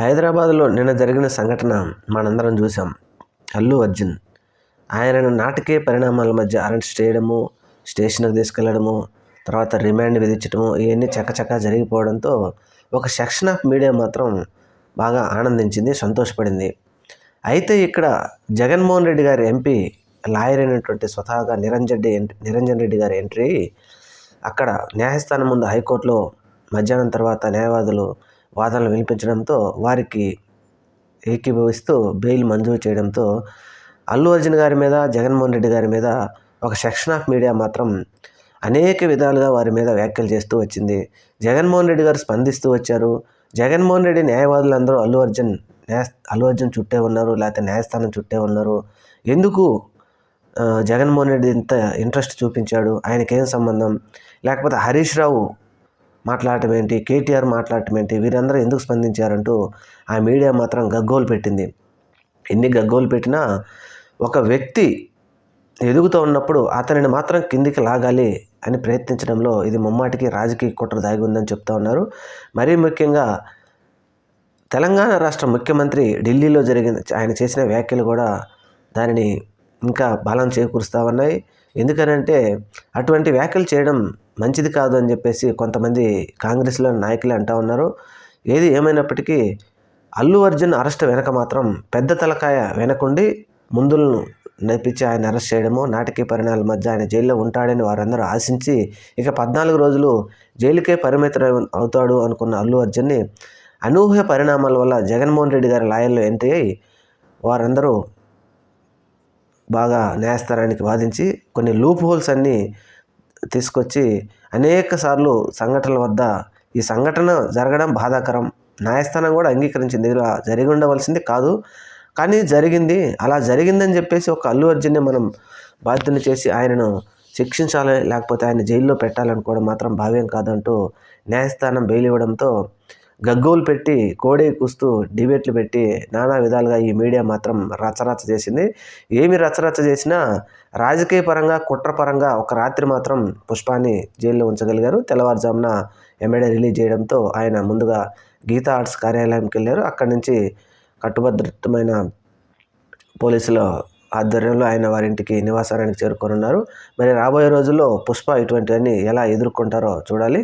హైదరాబాద్లో నిన్న జరిగిన సంఘటన మనందరం చూసాం అల్లు అర్జున్ ఆయనను నాటకీయ పరిణామాల మధ్య అరెస్ట్ చేయడము స్టేషన్కి తీసుకెళ్ళడము తర్వాత రిమాండ్ విధించడము ఇవన్నీ చకచకా జరిగిపోవడంతో ఒక సెక్షన్ ఆఫ్ మీడియా మాత్రం బాగా ఆనందించింది సంతోషపడింది. అయితే ఇక్కడ జగన్మోహన్ రెడ్డి గారి ఎంపీ లాయర్ అయినటువంటి స్వతహాగా నిరంజన్ రెడ్డి నిరంజన్ రెడ్డి గారి ఎంట్రీ అక్కడ న్యాయస్థానం ముందు హైకోర్టులో మధ్యాహ్నం తర్వాత న్యాయవాదులు వాదనలు వినిపించడంతో వారికి ఏకీభవిస్తూ బెయిల్ మంజూరు చేయడంతో అల్లు అర్జున్ గారి మీద జగన్మోహన్ రెడ్డి గారి మీద ఒక సెక్షన్ ఆఫ్ మీడియా మాత్రం అనేక విధాలుగా వారి మీద వ్యాఖ్యలు చేస్తూ వచ్చింది. జగన్మోహన్ రెడ్డి గారు స్పందిస్తూ వచ్చారు. జగన్మోహన్ రెడ్డి న్యాయవాదులందరూ అల్లు అర్జున్ న్యాయ అల్లు అర్జున్ చుట్టే ఉన్నారు లేకపోతే న్యాయస్థానం చుట్టే ఉన్నారు. ఎందుకు జగన్మోహన్ రెడ్డి ఇంత ఇంట్రెస్ట్ చూపించాడు? ఆయనకేం సంబంధం? లేకపోతే హరీష్ రావు మాట్లాడటం ఏంటి? కేటీఆర్ మాట్లాడటం ఏంటి? వీరందరూ ఎందుకు స్పందించారంటూ ఆ మీడియా మాత్రం గగ్గోలు పెట్టింది. ఎన్ని గగ్గోలు పెట్టినా ఒక వ్యక్తి ఎదుగుతూ ఉన్నప్పుడు అతనిని మాత్రం కిందికి లాగాలి అని ప్రయత్నించడంలో ఇది ముమ్మాటికి రాజకీయ కుట్ర దాగి ఉందని చెప్తా ఉన్నారు. మరీ ముఖ్యంగా తెలంగాణ రాష్ట్ర ముఖ్యమంత్రి ఢిల్లీలో జరిగిన ఆయన చేసిన వ్యాఖ్యలు కూడా దానిని ఇంకా బలం చేకూరుస్తూ ఉన్నాయి. ఎందుకనంటే అటువంటి వ్యాఖ్యలు చేయడం మంచిది కాదు అని చెప్పేసి కొంతమంది కాంగ్రెస్లో నాయకులే అంటూ ఉన్నారు. ఏది ఏమైనప్పటికీ అల్లు అర్జున్ అరెస్ట్ వెనక మాత్రం పెద్ద తలకాయ వెనకుండి ముందులను నడిపించి ఆయన అరెస్ట్ చేయడము నాటకీయ పరిణామాల మధ్య ఆయన జైల్లో ఉంటాడని వారందరూ ఆశించి ఇక పద్నాలుగు రోజులు జైలుకే పరిమితం అవుతాడు అనుకున్న అల్లు అర్జున్ని అనూహ్య పరిణామాల వల్ల జగన్మోహన్ రెడ్డి గారి లాయర్లు ఎంట్రీ అయి వారందరూ బాగా న్యాయస్థానానికి వాదించి కొన్ని లూప్ హోల్స్ అన్నీ తీసుకొచ్చి అనేక సార్లు సంఘటనల వద్ద ఈ సంఘటన జరగడం బాధాకరం. న్యాయస్థానం కూడా అంగీకరించింది. ఇలా జరిగి ఉండవలసింది కాదు. కానీ జరిగింది. అలా జరిగిందని చెప్పేసి ఒక అల్లు అర్జున్ని మనం బాధ్యతను చేసి ఆయనను శిక్షించాలి. లేకపోతే ఆయన జైల్లో పెట్టాలనుకోవడం మాత్రం భావ్యం కాదంటూ న్యాయస్థానం బెయిల్ ఇవ్వడంతో గగ్గోలు పెట్టి కోడే కూస్తూ డిబేట్లు పెట్టి నానా విధాలుగా ఈ మీడియా మాత్రం రచరచ చేసింది. ఏమి రచరచ చేసినా రాజకీయ పరంగా కుట్ర పరంగా ఒక రాత్రి మాత్రం పుష్పాన్ని జైల్లో ఉంచగలిగారు. తెల్లవారుజామున ఎమ్మెడే రిలీజ్ చేయడంతో ఆయన ముందుగా గీతా ఆర్ట్స్ కార్యాలయంకి వెళ్ళారు. అక్కడి నుంచి కట్టుబద్ధమైన పోలీసుల ఆధ్వర్యంలో ఆయన వారింటికి నివాసానికి చేరుకోనున్నారు. మరి రాబోయే రోజుల్లో పుష్ప ఇటువంటివన్నీ ఎలా ఎదుర్కొంటారో చూడాలి.